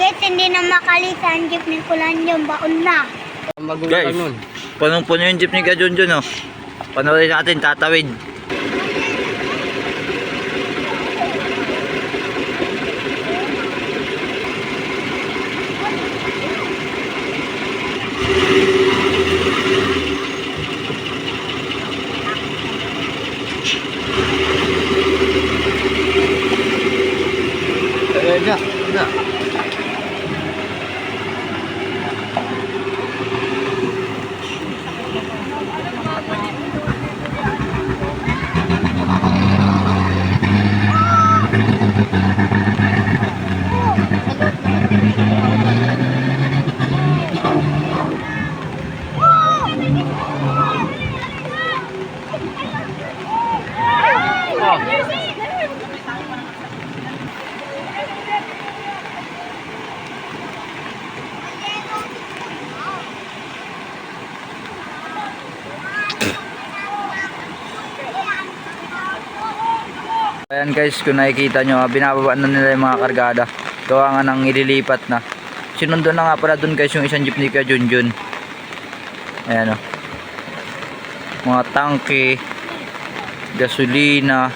Guys, hindi na makalisa ang jeep ni Kulanyo. Baon na. Guys, punong-puno yung jeep ni Kajunjun, oh. Panoorin natin, tatawid. Eh, na, Ayan guys, kung nakikita nyo, ah, binababa na nila yung mga kargada. Gawa nga nang ililipat na. Sinundo na nga pala dun guys yung isang jeep ni Kuya Junjun. Ayan o. Mga tangke, gasolina,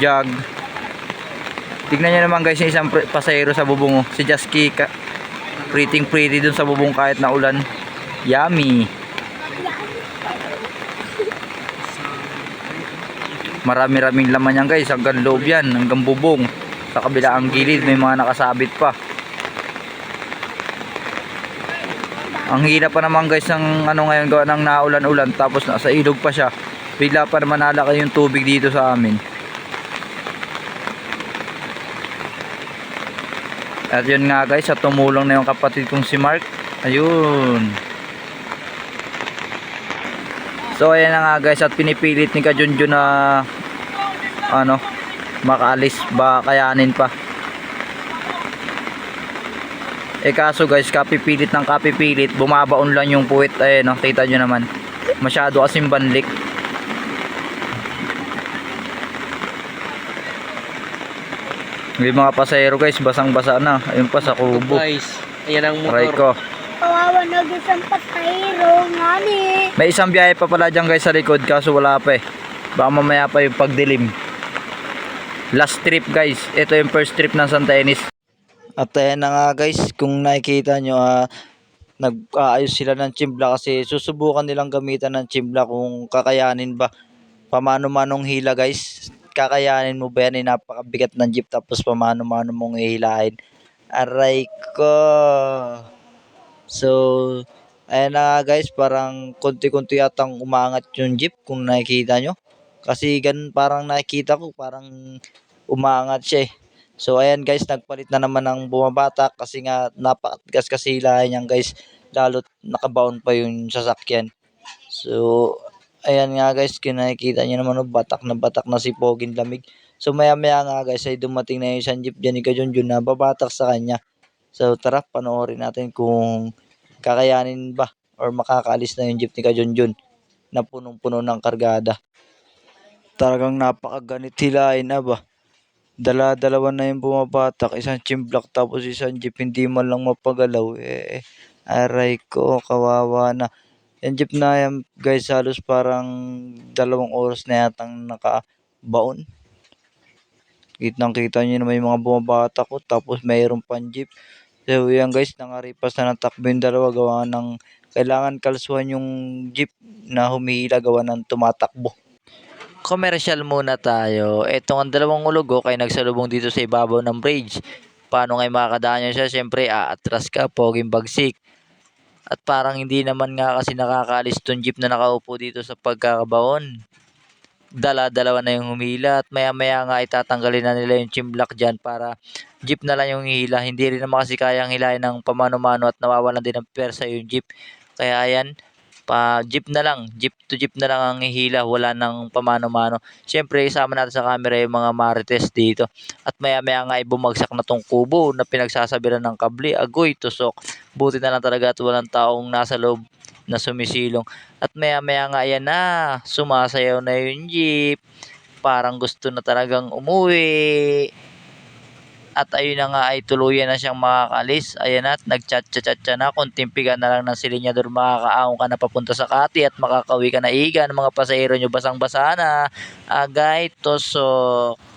jug. Tignan nyo naman guys yung isang pasahero sa bubong. oh. Si Jasky, pretty pretty dun sa bubong kahit na ulan. Yummy! Marami-raming laman yan guys, hanggang loob yan, hanggang bubong. Sa kabila ang gilid, may mga nakasabit pa. Ang hina pa naman guys ng ano ngayon gawa ng naulan-ulan tapos nasa ilog pa siya. Bigla pa naman nalaki yung tubig dito sa amin. At yun nga guys, at tumulong na yung kapatid kong si Mark. Ayun. So ayan na nga guys at pinipilit ni Kajunjun na ano makaalis ba kayanin pa. Eh kaso guys kapipilit ng kapipilit bumabaon lang yung puwit ayun no, kita nyo naman. Masyado kasing banlik. May mga pasahero guys basang basa na. Ayun pa sa kubo. Guys, ayan ang Aray motor. ko. Kawawa na guys ang pasahero. Ngani. May isang biyahe pa pala dyan guys sa likod kaso wala pa eh. Baka mamaya pa yung pagdilim. Last trip guys. Ito yung first trip ng Santa Ynez. At ayan na nga guys, kung nakikita nyo, ah, nag-aayos sila ng chimbla kasi susubukan nilang gamitan ng chimbla kung kakayanin ba. Pamano-manong hila guys. Kakayanin mo ba yan? Eh, napakabigat ng jeep tapos pamano-mano mong hihilahin. Aray ko. So, ayan na guys, parang konti-konti yatang umangat yung jeep kung nakikita nyo. Kasi ganun parang nakikita ko, parang umangat siya eh. So ayan guys, nagpalit na naman ng bumabatak kasi nga napakatigas kasi hilahin niyan guys. Lalo't nakabaon pa yung sasakyan. So ayan nga guys, kung nakikita nyo naman oh, batak na batak na si Poging lamig. So maya maya nga guys ay dumating na yung isang jeep dyan ni Kajunjun na babatak sa kanya. So tara, panoorin natin kung kakayanin ba or makakaalis na yung jeep ni Kajunjun na punong-puno ng kargada. Talagang napakaganit hilahin na ba. Dala-dalawa na yung bumabatak, isang chimblak tapos isang jeep hindi man lang mapagalaw. Eh, aray ko, kawawa na. Yung jeep na yan guys halos parang dalawang oras na yatang nakabaon. Kitang kita nyo na may mga bumabatak ko tapos mayroon pang jeep. So yan guys, nangaripas na ng takbo yung dalawa gawa ng kailangan kalsuhan yung jeep na humihila gawa ng tumatakbo. Commercial muna tayo. Ito ang dalawang ulugo kay nagsalubong dito sa ibabaw ng bridge. Paano ngayon makakadaan nyo siya? Siyempre, aatras ka, poging bagsik. At parang hindi naman nga kasi nakakaalis tong jeep na nakaupo dito sa pagkakabaon. Dala-dalawa na yung humila at maya-maya nga itatanggalin na nila yung chimblak dyan para jeep na lang yung hila. Hindi rin naman kasi kayang hilahin ng pamano-mano at nawawalan din ng persa yung jeep. Kaya ayan, pa jeep na lang, jeep to jeep na lang ang hihila, wala nang pamano-mano. Siyempre, isama natin sa camera yung mga marites dito. At maya-maya nga ay bumagsak na tong kubo na pinagsasabiran ng kabli. Agoy, tusok. Buti na lang talaga at walang taong nasa loob na sumisilong. At maya-maya nga ayan na, sumasayaw na yung jeep. Parang gusto na talagang umuwi. At ayun na nga ay tuluyan na siyang makakalis. Ayan at nagchat-chat na. Kunting piga na lang ng silinyador makakaahon ka na papunta sa Kati at makakawi ka na igan. Mga pasahero nyo basang-basa na. Agay, tosok.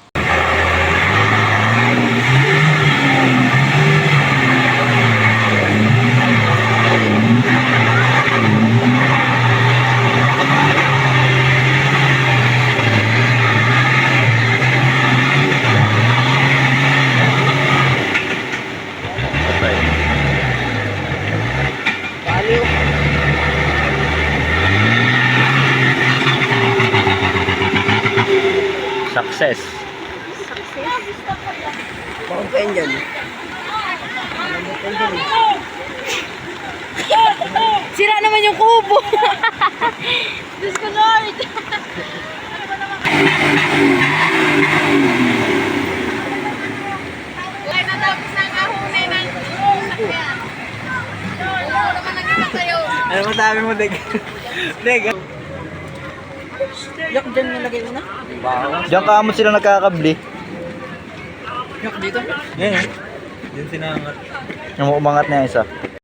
Success. Bakit pa yun dyan? Sira naman yung kubo. Diyos ko Lord. Ano masabi mo, Deg? Deg. Yak, dyan nilagay mo na? Diyan ka mo sila nagkakabli. Yak, dito. Yan eh. Diyan sinangat. Yung umangat na isa.